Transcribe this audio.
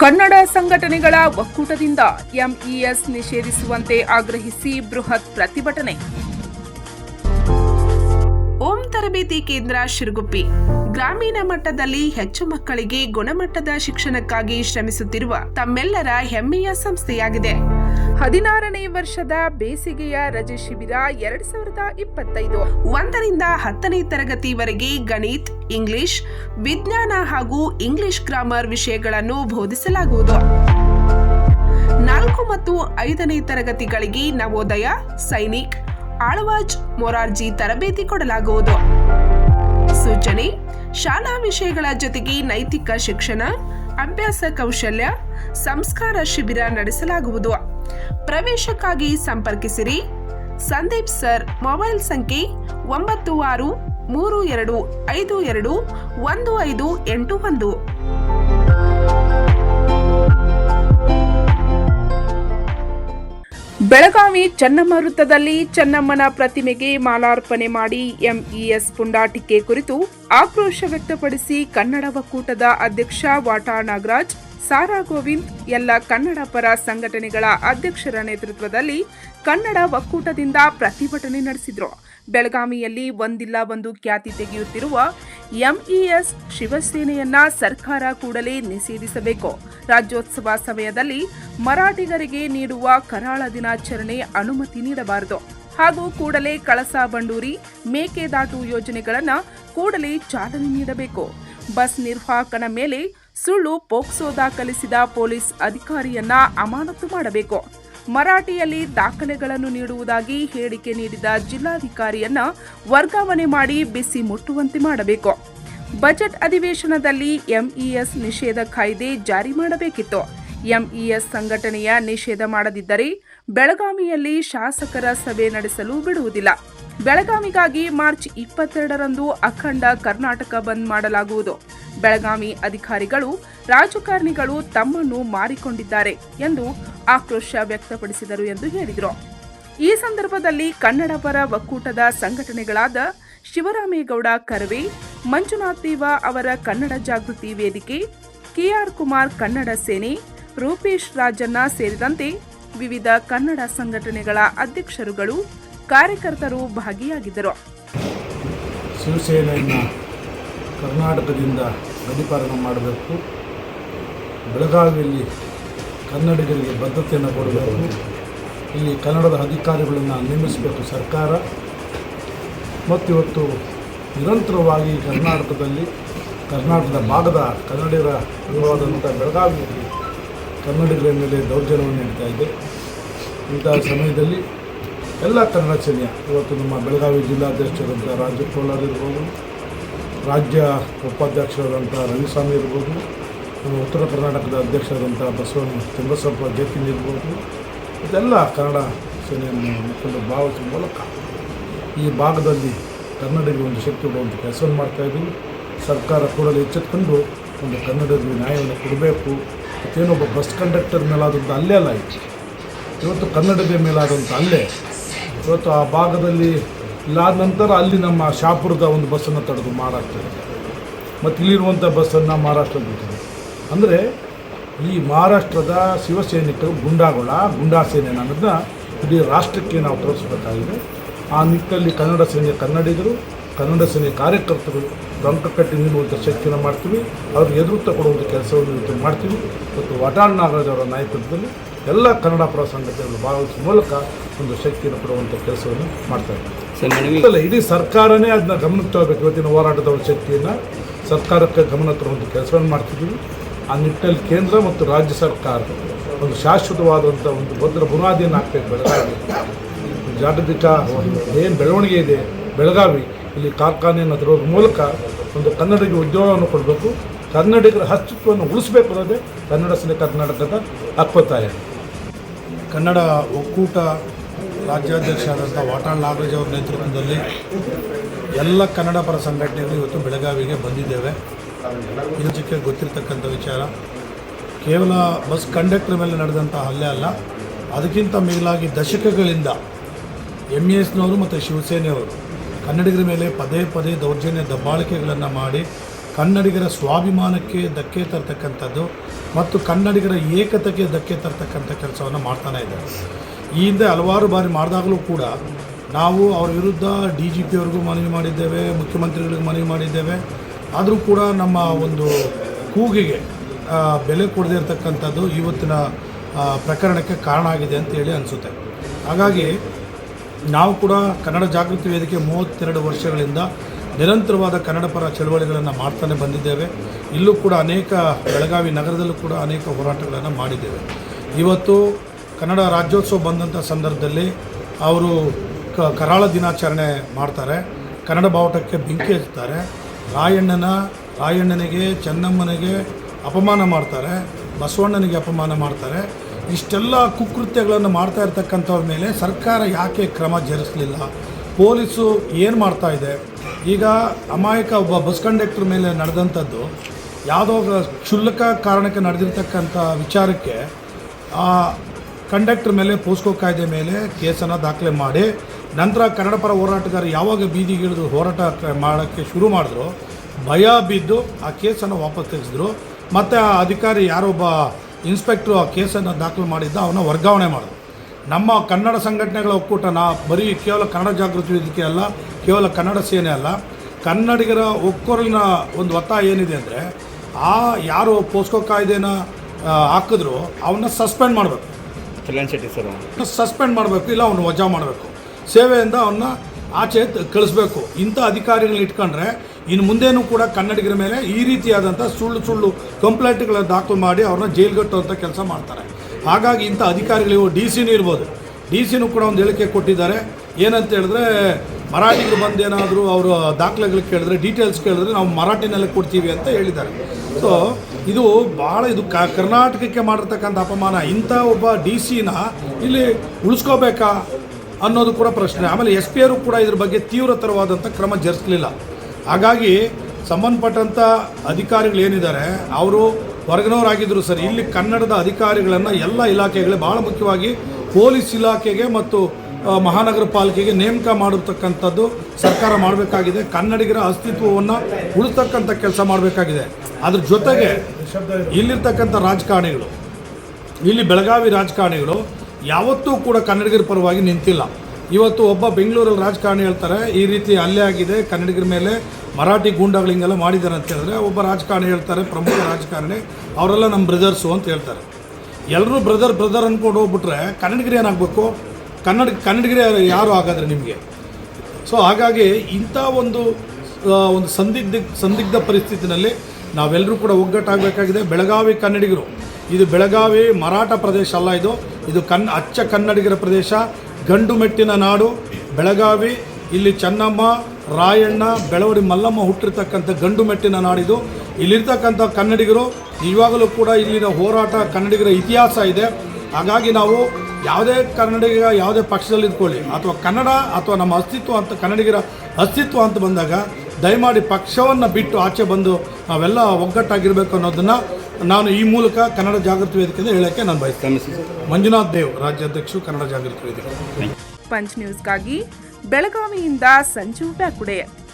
ಕನ್ನಡ ಸಂಘಟನೆಗಳ ಒಕ್ಕೂಟದಿಂದ ಎಂಇಎಸ್ ನಿಷೇಧಿಸುವಂತೆ ಆಗ್ರಹಿಸಿ ಬೃಹತ್ ಪ್ರತಿಭಟನೆ. ಓಂ ತರಬೇತಿ ಕೇಂದ್ರ ಶಿರಗುಪ್ಪಿ. ಗ್ರಾಮೀಣ ಮಟ್ಟದಲ್ಲಿ ಹೆಚ್ಚು ಮಕ್ಕಳಿಗೆ ಗುಣಮಟ್ಟದ ಶಿಕ್ಷಣಕ್ಕಾಗಿ ಶ್ರಮಿಸುತ್ತಿರುವ ತಮ್ಮೆಲ್ಲರ ಹೆಮ್ಮೆಯ ಸಂಸ್ಥೆಯಾಗಿದೆ. ಹದಿನಾರನೇ ವರ್ಷದ ಬೇಸಿಗೆಯ ರಜೆ ಶಿಬಿರ ಎರಡ್ ಸಾವಿರದ ಇಪ್ಪತ್ತೈದು. ಒಂದರಿಂದ ಹತ್ತನೇ ತರಗತಿವರೆಗೆ ಗಣಿತ್, ಇಂಗ್ಲಿಷ್, ವಿಜ್ಞಾನ ಹಾಗೂ ಇಂಗ್ಲಿಷ್ ಗ್ರಾಮರ್ ವಿಷಯಗಳನ್ನು ಬೋಧಿಸಲಾಗುವುದು. ನಾಲ್ಕು ಮತ್ತು ಐದನೇ ತರಗತಿಗಳಿಗೆ ನವೋದಯ, ಸೈನಿಕ್, ಆಳ್ವಾಜ್, ಮೊರಾರ್ಜಿ ತರಬೇತಿ ಕೊಡಲಾಗುವುದು. ಸೂಚನೆ, ಶಾಲಾ ವಿಷಯಗಳ ಜೊತೆಗೆ ನೈತಿಕ ಶಿಕ್ಷಣ ಅಭ್ಯಾಸ ಕೌಶಲ್ಯ, ಸಂಸ್ಕಾರ ಶಿಬಿರ ನಡೆಸಲಾಗುವುದು. ಪ್ರವೇಶಕ್ಕಾಗಿ ಸಂಪರ್ಕಿಸಿರಿ. ಸಂದೀಪ್ ಸರ್, ಮೊಬೈಲ್ ಸಂಖ್ಯೆ ಒಂಬತ್ತು ಆರು ಮೂರು ಎರಡು ಐದು ಎರಡು ಒಂದು ಐದು ಎಂಟು ಒಂದು. ಬೆಳಗಾವಿ ಚೆನ್ನಮ್ಮ ವೃತ್ತದಲ್ಲಿ ಚೆನ್ನಮ್ಮನ ಪ್ರತಿಮೆಗೆ ಮಾಲಾರ್ಪಣೆ ಮಾಡಿ ಎಂಇಎಸ್ ಪುಂಡಾಟಿಕೆ ಕುರಿತು ಆಕ್ರೋಶ ವ್ಯಕ್ತಪಡಿಸಿ ಕನ್ನಡ ಒಕ್ಕೂಟದ ಅಧ್ಯಕ್ಷ ವಾಟಾ ನಾಗರಾಜ್, ಸಾರಾ ಗೋವಿಂದ್, ಎಲ್ಲ ಕನ್ನಡ ಪರ ಸಂಘಟನೆಗಳ ಅಧ್ಯಕ್ಷರ ನೇತೃತ್ವದಲ್ಲಿ ಕನ್ನಡ ಒಕ್ಕೂಟದಿಂದ ಪ್ರತಿಭಟನೆ ನಡೆಸಿದರು. ಬೆಳಗಾವಿಯಲ್ಲಿ ಒಂದಿಲ್ಲ ಒಂದು ಖ್ಯಾತಿ ತೆಗೆಯುತ್ತಿರುವ ಎಂಇಎಸ್ ಶಿವಸೇನೆಯನ್ನ ಸರ್ಕಾರ ಕೂಡಲೇ ನಿಷೇಧಿಸಬೇಕು. ರಾಜ್ಯೋತ್ಸವ ಸಮಯದಲ್ಲಿ ಮರಾಠಿಗರಿಗೆ ನೀಡುವ ಕರಾಳ ದಿನಾಚರಣೆ ಅನುಮತಿ ನೀಡಬಾರದು. ಹಾಗೂ ಕೂಡಲೇ ಕಳಸಾ ಬಂಡೂರಿ, ಮೇಕೆದಾಟು ಯೋಜನೆಗಳನ್ನು ಕೂಡಲೇ ಚಾಲನೆ ನೀಡಬೇಕು. ಬಸ್ ನಿರ್ವಾಹಕನ ಮೇಲೆ ಸುಳ್ಳು ಪೋಕ್ಸೋ ದಾಖಲಿಸಿದ ಪೊಲೀಸ್ ಅಧಿಕಾರಿಯನ್ನ ಅಮಾನತು ಮಾಡಬೇಕು. ಮರಾಠಿಯಲ್ಲಿ ದಾಖಲೆಗಳನ್ನು ನೀಡುವುದಾಗಿ ಹೇಳಿಕೆ ನೀಡಿದ ಜಿಲ್ಲಾಧಿಕಾರಿಯನ್ನ ವರ್ಗಾವಣೆ ಮಾಡಿ ಬಿಸಿ ಮುಟ್ಟುವಂತೆ ಮಾಡಬೇಕು. ಬಜೆಟ್ ಅಧಿವೇಶನದಲ್ಲಿ ಎಂಇಎಸ್ ನಿಷೇಧ ಕಾಯ್ದೆ ಜಾರಿ ಮಾಡಬೇಕಿತ್ತು. ಎಂಇಎಸ್ ಸಂಘಟನೆಯ ನಿಷೇಧ ಮಾಡದಿದ್ದರೆ ಬೆಳಗಾವಿಯಲ್ಲಿ ಶಾಸಕರ ಸಭೆ ನಡೆಸಲು ಬಿಡುವುದಿಲ್ಲ. ಬೆಳಗಾವಿಗಾಗಿ ಮಾರ್ಚ್ ಇಪ್ಪತ್ತೆರಡರಂದು ಅಖಂಡ ಕರ್ನಾಟಕ ಬಂದ್ ಮಾಡಲಾಗುವುದು. ಬೆಳಗಾವಿ ಅಧಿಕಾರಿಗಳು, ರಾಜಕಾರಣಿಗಳು ತಮ್ಮನ್ನು ಮಾರಿಕೊಂಡಿದ್ದಾರೆ ಎಂದು ಆಕ್ರೋಶ ವ್ಯಕ್ತಪಡಿಸಿದರು ಎಂದು ಹೇಳಿದರು. ಈ ಸಂದರ್ಭದಲ್ಲಿ ಕನ್ನಡ ಪರ ಒಕ್ಕೂಟದ ಸಂಘಟನೆಗಳಾದ ಶಿವರಾಮೇಗೌಡ ಕರವೇ, ಮಂಜುನಾಥ್ ದೇವ ಅವರ ಕನ್ನಡ ಜಾಗೃತಿ ವೇದಿಕೆ, ಕೆಆರ್ ಕುಮಾರ್ ಕನ್ನಡ ಸೇನೆ, ರೂಪೇಶ್ ರಾಜಣ್ಣ ಸೇರಿದಂತೆ ವಿವಿಧ ಕನ್ನಡ ಸಂಘಟನೆಗಳ ಅಧ್ಯಕ್ಷರುಗಳು, ಕಾರ್ಯಕರ್ತರು ಭಾಗಿಯಾಗಿದ್ದರು. ಶಿವಸೇನೆಯನ್ನು ಕರ್ನಾಟಕದಿಂದ ಗಡಿಪಾರಣ ಮಾಡಬೇಕು. ಬೆಳಗಾವಿಯಲ್ಲಿ ಕನ್ನಡಿಗರಿಗೆ ಬದ್ಧತೆಯನ್ನು ಕೊಡಬೇಕು. ಇಲ್ಲಿ ಕನ್ನಡದ ಅಧಿಕಾರಿಗಳನ್ನು ನೇಮಿಸಬೇಕು ಸರ್ಕಾರ. ಮತ್ತು ಇವತ್ತು ನಿರಂತರವಾಗಿ ಕರ್ನಾಟಕದಲ್ಲಿ, ಕರ್ನಾಟಕದ ಭಾಗದ ಕನ್ನಡಿಗರ ಅನುವಾದಂಥ ಬೆಳಗಾವಿಯಲ್ಲಿ ಕನ್ನಡಿಗರ ಮೇಲೆ ದೌರ್ಜನ್ಯವನ್ನು ನೀಡ್ತಾ ಇದೆ. ಇಂತಹ ಸಮಯದಲ್ಲಿ ಎಲ್ಲ ಕನ್ನಡ ಸೇನೆಯ, ಇವತ್ತು ನಮ್ಮ ಬೆಳಗಾವಿ ಜಿಲ್ಲಾಧ್ಯಕ್ಷರಂಥ ರಾಜ್ಯ ಕೋಲಾರ್ ಇರ್ಬೋದು, ರಾಜ್ಯ ಉಪಾಧ್ಯಕ್ಷರಾದಂಥ ರವಿಸ್ವಾಮಿ ಇರ್ಬೋದು ಉತ್ತರ ಕರ್ನಾಟಕದ ಅಧ್ಯಕ್ಷರಾದಂಥ ಬಸವಣ್ಣ ತಿಮ್ಮಸಪ್ಪ ಜತಿನ್ ಇರ್ಬೋದು. ಇದೆಲ್ಲ ಕನ್ನಡ ಸೇನೆಯನ್ನು ಮುಖಂಡ ಭಾವಿಸುವ ಮೂಲಕ. ಈ ಭಾಗದಲ್ಲಿ ಕನ್ನಡಿಗರಿಗೆ ಒಂದು ಶಕ್ತಿ ಕೊಡುವಂಥ ಕೆಲಸವನ್ನು ಮಾಡ್ತಾಯಿದ್ದೀವಿ ಸರ್ಕಾರ ಕೂಡಲೇ ಎಚ್ಚೆತ್ಕೊಂಡು ಒಂದು ಕನ್ನಡರಿಗೆ ನ್ಯಾಯವನ್ನು ಕೊಡಬೇಕು. ಮತ್ತೇನೊಬ್ಬ ಬಸ್ ಕಂಡಕ್ಟರ್ ಮೇಲಾದಂಥ ಅಲ್ಲೇ ಅಲ್ಲ ಇತ್ತು ಇವತ್ತು ಕನ್ನಡದ ಮೇಲಾದಂಥ ಅಲ್ಲೇ ಇವತ್ತು ಆ ಭಾಗದಲ್ಲಿ ಇಲ್ಲಾದ ನಂತರ ಅಲ್ಲಿ ನಮ್ಮ ಶಾಪುರದ ಒಂದು ಬಸ್ಸನ್ನು ತಡೆದು ಮಾರಾಟ ಮತ್ತು ಇಲ್ಲಿರುವಂಥ ಬಸ್ಸನ್ನು ಮಹಾರಾಷ್ಟ್ರ ಬಿಟ್ಟಿದೆ ಅಂದರೆ ಈ ಮಹಾರಾಷ್ಟ್ರದ ಶಿವಸೈನಿಕರು ಗುಂಡಾಗೋಳ ಗುಂಡಾ ಸೇನೆ ಅನ್ನೋದನ್ನ ಇಡೀ ರಾಷ್ಟ್ರಕ್ಕೆ ನಾವು ತೋರಿಸಬೇಕಾಗಿದೆ. ಆ ನಿಟ್ಟಿನಲ್ಲಿ ಕನ್ನಡ ಸೇನೆ ಕನ್ನಡಿಗರು ಕನ್ನಡ ಸೇನೆ ಕಾರ್ಯಕರ್ತರು ಟೊಂಕ ಕಟ್ಟಿ ನಿಲ್ಲುವಂಥ ಶಕ್ತಿಯನ್ನು ಮಾಡ್ತೀವಿ ಅವ್ರಿಗೆ ಎದುರುತ್ತ ಕೊಡುವಂಥ ಕೆಲಸವನ್ನು ಇವತ್ತು ಮಾಡ್ತೀವಿ. ಮತ್ತು ವಟಾಳ್ ನಾಗರಾಜ್ ಅವರ ನಾಯಕತ್ವದಲ್ಲಿ ಎಲ್ಲ ಕನ್ನಡ ಪರ ಸಂಘಟನೆಗಳು ಭಾಗವಹಿಸುವ ಮೂಲಕ ಒಂದು ಶಕ್ತಿಯನ್ನು ಕೊಡುವಂಥ ಕೆಲಸವನ್ನು ಮಾಡ್ತಾ ಇದ್ದೀವಿ ಸರ್ ಇಡೀ ಸರ್ಕಾರನೇ ಅದನ್ನ ಗಮನಕ್ಕೆ ತಗೋಬೇಕು. ಇವತ್ತಿನ ಹೋರಾಟದ ಶಕ್ತಿಯನ್ನು ಸರ್ಕಾರಕ್ಕೆ ಗಮನ ತರುವಂಥ ಕೆಲಸವನ್ನು ಮಾಡ್ತಿದ್ದೀವಿ. ಆ ನಿಟ್ಟಿನಲ್ಲಿ ಕೇಂದ್ರ ಮತ್ತು ರಾಜ್ಯ ಸರ್ಕಾರ ಒಂದು ಶಾಶ್ವತವಾದಂಥ ಒಂದು ಭದ್ರ ಬುನಾದಿಯನ್ನು ಹಾಕ್ಬೇಕು ಬೆಳಗಾವಿ ಜಾಗತಿಕ ಏನು ಬೆಳವಣಿಗೆ ಇದೆ, ಬೆಳಗಾವಿ ಇಲ್ಲಿ ಕಾರ್ಖಾನೆಯನ್ನು ತರೋದ್ರ ಮೂಲಕ ಒಂದು ಕನ್ನಡಿಗೆ ಉದ್ಯೋಗವನ್ನು ಕೊಡಬೇಕು. ಕನ್ನಡಿಗರ ಅಸ್ತಿತ್ವವನ್ನು ಉಳಿಸಬೇಕು ಅನ್ನೋದೇ ಕನ್ನಡ ಸಲ ಕರ್ನಾಟಕದ ಹಕ್ಕೊತ್ತಾಯ ಕನ್ನಡ ಒಕ್ಕೂಟ ರಾಜ್ಯಾಧ್ಯಕ್ಷರಾದಂಥ ವಾಟಾಳ್ ನಾಗರಾಜ್ ಅವರ ನೇತೃತ್ವದಲ್ಲಿ ಎಲ್ಲ ಕನ್ನಡ ಪರ ಸಂಘಟನೆಗಳು ಇವತ್ತು ಬೆಳಗಾವಿಗೆ ಬಂದಿದ್ದೇವೆ. ಇದಕ್ಕೆ ಗೊತ್ತಿರತಕ್ಕಂಥ ವಿಚಾರ. ಕೇವಲ ಬಸ್ ಕಂಡಕ್ಟರ್ ಮೇಲೆ ನಡೆದಂಥ ಹಲ್ಲೆ ಅಲ್ಲ, ಅದಕ್ಕಿಂತ ಮೇಲಾಗಿ ದಶಕಗಳಿಂದ ಎಂ ಇ ಎಸ್ನವರು ಮತ್ತು ಶಿವಸೇನೆಯವರು ಕನ್ನಡಿಗರ ಮೇಲೆ ಪದೇ ಪದೇ ದೌರ್ಜನ್ಯ ದಬ್ಬಾಳಿಕೆಗಳನ್ನು ಮಾಡಿ ಕನ್ನಡಿಗರ ಸ್ವಾಭಿಮಾನಕ್ಕೆ ಧಕ್ಕೆ ತರ್ತಕ್ಕಂಥದ್ದು ಮತ್ತು ಕನ್ನಡಿಗರ ಏಕತೆಗೆ ಧಕ್ಕೆ ತರ್ತಕ್ಕಂಥ ಕೆಲಸವನ್ನು ಮಾಡ್ತಾನೆ ಇದ್ದಾರೆ. ಈ ಹಿಂದೆ ಹಲವಾರು ಬಾರಿ ಮಾಡಿದಾಗಲೂ ಕೂಡ ನಾವು ಅವರ ವಿರುದ್ಧ ಡಿ ಜಿ ಪಿಯವ್ರಿಗೂ ಮನವಿ ಮಾಡಿದ್ದೇವೆ, ಮುಖ್ಯಮಂತ್ರಿಗಳಿಗೂ ಮನವಿ ಮಾಡಿದ್ದೇವೆ ಆದರೂ ಕೂಡ ನಮ್ಮ ಒಂದು ಕೂಗಿಗೆ ಬೆಲೆ ಕೊಡದೇ ಇರತಕ್ಕಂಥದ್ದು ಇವತ್ತಿನ ಪ್ರಕರಣಕ್ಕೆ ಕಾರಣ ಆಗಿದೆ ಅಂತೇಳಿ ಅನಿಸುತ್ತೆ. ಹಾಗಾಗಿ ನಾವು ಕೂಡ ಕನ್ನಡ ಜಾಗೃತಿ ವೇದಿಕೆ ಮೂವತ್ತೆರಡು ವರ್ಷಗಳಿಂದ ನಿರಂತರವಾದ ಕನ್ನಡ ಪರ ಚಳವಳಿಗಳನ್ನು ಮಾಡ್ತಾನೆ ಬಂದಿದ್ದೇವೆ. ಇಲ್ಲೂ ಕೂಡ ಅನೇಕ ಬೆಳಗಾವಿ ನಗರದಲ್ಲೂ ಕೂಡ ಅನೇಕ ಹೋರಾಟಗಳನ್ನು ಮಾಡಿದ್ದೇವೆ. ಇವತ್ತು ಕನ್ನಡ ರಾಜ್ಯೋತ್ಸವ ಬಂದಂಥ ಸಂದರ್ಭದಲ್ಲಿ ಅವರು ಕರಾಳ ದಿನಾಚರಣೆ ಮಾಡ್ತಾರೆ. ಕನ್ನಡ ಬಾವುಟಕ್ಕೆ ಬೆಂಕಿ ಹಚ್ತಾರೆ ರಾಯಣ್ಣನ, ರಾಯಣ್ಣನಿಗೆ, ಚೆನ್ನಮ್ಮನಿಗೆ ಅಪಮಾನ ಮಾಡ್ತಾರೆ, ಬಸವಣ್ಣನಿಗೆ ಅಪಮಾನ ಮಾಡ್ತಾರೆ. ಇಷ್ಟೆಲ್ಲ ಕುಕೃತ್ಯಗಳನ್ನು ಮಾಡ್ತಾ ಇರ್ತಕ್ಕಂಥವ್ರ ಮೇಲೆ ಸರ್ಕಾರ ಯಾಕೆ ಕ್ರಮ ಜರುಗಿಸಲಿಲ್ಲ? ಪೊಲೀಸು ಏನು ಮಾಡ್ತಾ ಇದೆ? ಈಗ ಅಮಾಯಕ ಒಬ್ಬ ಬಸ್ ಕಂಡಕ್ಟರ್ ಮೇಲೆ ನಡೆದಂಥದ್ದು, ಯಾವುದೋ ಕ್ಷುಲ್ಲಕ ಕಾರಣಕ್ಕೆ ನಡೆದಿರ್ತಕ್ಕಂಥ ವಿಚಾರಕ್ಕೆ ಆ ಕಂಡಕ್ಟರ್ ಮೇಲೆ ಪೋಸ್ಕೋ ಕಾಯ್ದೆ ಮೇಲೆ ಕೇಸನ್ನು ದಾಖಲೆ ಮಾಡಿ ನಂತರ ಕನ್ನಡ ಪರ ಹೋರಾಟಗಾರ ಯಾವಾಗ ಬೀದಿಗಿಳಿದು ಹೋರಾಟ ಮಾಡೋಕ್ಕೆ ಶುರು ಮಾಡಿದ್ರು ಭಯ ಬಿದ್ದು ಆ ಕೇಸನ್ನು ವಾಪಸ್ ತೆಗೆಸಿದ್ರು. ಮತ್ತು ಆ ಅಧಿಕಾರಿ ಯಾರೊಬ್ಬ ಇನ್ಸ್ಪೆಕ್ಟ್ರು ಆ ಕೇಸನ್ನು ದಾಖಲು ಮಾಡಿದ್ದ ಅವನ್ನ ವರ್ಗಾವಣೆ ಮಾಡಿದ್ರು. ನಮ್ಮ ಕನ್ನಡ ಸಂಘಟನೆಗಳ ಒಕ್ಕೂಟ ನಾ ಬರೀ ಕೇವಲ ಕನ್ನಡ ಜಾಗೃತಿ ವೇದಿಕೆ ಅಲ್ಲ ಕೇವಲ ಕನ್ನಡ ಸೇನೆ ಅಲ್ಲ ಕನ್ನಡಿಗರ ಒಕ್ಕೊರಲಿನ ಒಂದು ಒತ್ತಾಯ ಏನಿದೆ ಅಂದರೆ ಆ ಯಾರು ಪೋಸ್ಕೋ ಕಾಯ್ದೆನ ಹಾಕಿದ್ರು ಅವನ್ನ ಸಸ್ಪೆಂಡ್ ಮಾಡಬೇಕು. ಸಸ್ಪೆಂಡ್ ಮಾಡಬೇಕು ಇಲ್ಲ ಅವನು ವಜಾ ಮಾಡಬೇಕು. ಸೇವೆಯಿಂದ ಅವನ್ನ ಆಚೆ ಕಳಿಸ್ಬೇಕು. ಇಂಥ ಅಧಿಕಾರಿಗಳನ್ನ ಇಟ್ಕೊಂಡ್ರೆ ಇನ್ನು ಮುಂದೇನೂ ಕೂಡ ಕನ್ನಡಿಗರ ಮೇಲೆ ಈ ರೀತಿಯಾದಂಥ ಸುಳ್ಳು ಸುಳ್ಳು ಕಂಪ್ಲೇಂಟ್ಗಳ ದಾಖಲು ಮಾಡಿ ಅವ್ರನ್ನ ಜೈಲ್ಗಟ್ಟುವಂಥ ಕೆಲಸ ಮಾಡ್ತಾರೆ. ಹಾಗಾಗಿ ಇಂಥ ಅಧಿಕಾರಿಗಳು ಡಿ ಸಿನೂ ಇರ್ಬೋದು. ಡಿ ಸಿನೂ ಕೂಡ ಒಂದು ಹೇಳಿಕೆ ಕೊಟ್ಟಿದ್ದಾರೆ. ಏನಂತ ಹೇಳಿದ್ರೆ ಮರಾಠಿಗೆ ಬಂದೇನಾದರೂ ಅವರು ದಾಖಲೆಗಳು ಕೇಳಿದ್ರೆ, ಡೀಟೇಲ್ಸ್ ಕೇಳಿದ್ರೆ ನಾವು ಮರಾಠಿನಲ್ಲೇ ಕೊಡ್ತೀವಿ ಅಂತ ಹೇಳಿದ್ದಾರೆ. ಸೊ ಇದು ಭಾಳ ಇದು ಕ ಕರ್ನಾಟಕಕ್ಕೆ ಮಾಡಿರ್ತಕ್ಕಂಥ ಅಪಮಾನ. ಇಂಥ ಒಬ್ಬ ಡಿ ಸಿನ ಇಲ್ಲಿ ಉಳಿಸ್ಕೋಬೇಕಾ? ಅನ್ನೋದು ಕೂಡ ಪ್ರಶ್ನೆ. ಆಮೇಲೆ ಎಸ್ ಪಿ ಕೂಡ ಇದ್ರ ಬಗ್ಗೆ ತೀವ್ರತರವಾದಂಥ ಕ್ರಮ ಜರುಗಿಸಲಿಲ್ಲ. ಹಾಗಾಗಿ ಸಂಬಂಧಪಟ್ಟಂಥ ಅಧಿಕಾರಿಗಳು ಏನಿದ್ದಾರೆ, ಅವರು ಹೊರಗಿನವರಾಗಿದ್ದರು ಸರ್, ಇಲ್ಲಿ ಕನ್ನಡದ ಅಧಿಕಾರಿಗಳನ್ನು ಎಲ್ಲ ಇಲಾಖೆಗಳೇ ಭಾಳ ಮುಖ್ಯವಾಗಿ ಪೊಲೀಸ್ ಇಲಾಖೆಗೆ ಮತ್ತು ಮಹಾನಗರ ಪಾಲಿಕೆಗೆ ನೇಮಕ ಮಾಡಿರ್ತಕ್ಕಂಥದ್ದು ಸರ್ಕಾರ ಮಾಡಬೇಕಾಗಿದೆ. ಕನ್ನಡಿಗರ ಅಸ್ತಿತ್ವವನ್ನು ಉಳಿಸ್ತಕ್ಕಂಥ ಕೆಲಸ ಮಾಡಬೇಕಾಗಿದೆ. ಅದ್ರ ಜೊತೆಗೆ ಇಲ್ಲಿರ್ತಕ್ಕಂಥ ರಾಜಕಾರಣಿಗಳು, ಇಲ್ಲಿ ಬೆಳಗಾವಿ ರಾಜಕಾರಣಿಗಳು ಯಾವತ್ತೂ ಕೂಡ ಕನ್ನಡಿಗರ ಪರವಾಗಿ ನಿಂತಿಲ್ಲ. ಇವತ್ತು ಒಬ್ಬ ಬೆಂಗಳೂರಲ್ಲಿ ರಾಜಕಾರಣಿ ಹೇಳ್ತಾರೆ, ಈ ರೀತಿ ಅಲ್ಲೇ ಆಗಿದೆ, ಕನ್ನಡಿಗರ ಮೇಲೆ ಮರಾಠಿ ಗೂಂಡಾಗಳು ಹಿಂಗೆಲ್ಲ ಮಾಡಿದ್ದಾರೆ ಅಂತ ಹೇಳಿದ್ರೆ ಒಬ್ಬ ರಾಜಕಾರಣಿ ಹೇಳ್ತಾರೆ, ಪ್ರಮುಖ ರಾಜಕಾರಣಿ, ಅವರೆಲ್ಲ ನಮ್ಮ ಬ್ರದರ್ಸು ಅಂತ ಹೇಳ್ತಾರೆ. ಎಲ್ಲರೂ ಬ್ರದರ್ ಬ್ರದರ್ ಅಂದ್ಕೊಂಡು ಹೋಗ್ಬಿಟ್ರೆ ಕನ್ನಡಿಗರು ಏನಾಗಬೇಕು? ಕನ್ನಡ, ಕನ್ನಡಿಗರೇ ಯಾರು ಹಾಗಾದ್ರೆ ನಿಮಗೆ? ಸೊ ಹಾಗಾಗಿ ಇಂಥ ಒಂದು ಒಂದು ಸಂದಿಗ್ಧ ಸಂದಿಗ್ಧ ಪರಿಸ್ಥಿತಿನಲ್ಲಿ ನಾವೆಲ್ಲರೂ ಕೂಡ ಒಗ್ಗಟ್ಟಾಗಬೇಕಾಗಿದೆ. ಬೆಳಗಾವಿ ಕನ್ನಡಿಗರು. ಇದು ಬೆಳಗಾವಿ, ಮರಾಠ ಪ್ರದೇಶ ಅಲ್ಲ ಇದು. ಇದು ಕನ್ ಅಚ್ಚ ಕನ್ನಡಿಗರ ಪ್ರದೇಶ, ಗಂಡು ಮೆಟ್ಟಿನ ನಾಡು, ಬೆಳಗಾವಿ, ಇಲ್ಲಿ ಚೆನ್ನಮ್ಮ, ರಾಯಣ್ಣ ಬೆಳವಡಿ ಮಲ್ಲಮ್ಮ ಹುಟ್ಟಿರ್ತಕ್ಕಂಥ ಗಂಡು ಮೆಟ್ಟಿನ ನಾಡಿದು ಇಲ್ಲಿರ್ತಕ್ಕಂಥ ಕನ್ನಡಿಗರು ಇವಾಗಲೂ ಕೂಡ ಇಲ್ಲಿನ ಹೋರಾಟ ಕನ್ನಡಿಗರ ಇತಿಹಾಸ ಇದೆ. ಹಾಗಾಗಿ ನಾವು ಯಾವುದೇ ಕನ್ನಡಿಗ ಯಾವುದೇ ಪಕ್ಷದಲ್ಲಿ ಇದ್ಕೊಳ್ಳಿ ಅಥವಾ ಕನ್ನಡ ಅಥವಾ ನಮ್ಮ ಅಸ್ತಿತ್ವ ಅಂತ ಕನ್ನಡಿಗರ ಅಸ್ತಿತ್ವ ಅಂತ ಬಂದಾಗ ದಯಮಾಡಿ ಪಕ್ಷವನ್ನು ಬಿಟ್ಟು ಆಚೆ ಬಂದು ನಾವೆಲ್ಲ ಒಗ್ಗಟ್ಟಾಗಿರಬೇಕು ಅನ್ನೋದನ್ನು ನಾನು ಈ ಮೂಲಕ ಕನ್ನಡ ಜಾಗೃತಿ ವೇದಿಕೆಯಿಂದ ಹೇಳೋಕ್ಕೆ ನಾನು ಬಯಸ್ತೇನೆ. ಮಂಜುನಾಥ್ ದೇವ್, ರಾಜ್ಯಾಧ್ಯಕ್ಷರು ಕನ್ನಡ ಜಾಗೃತಿ ವೇದಿಕೆ. ಪಂಚ್ ನ್ಯೂಸ್ಗಾಗಿ ಬೆಳಗಾವಿಯಿಂದ ಸಂಜು ಬ್ಯಾಕುಡೆ.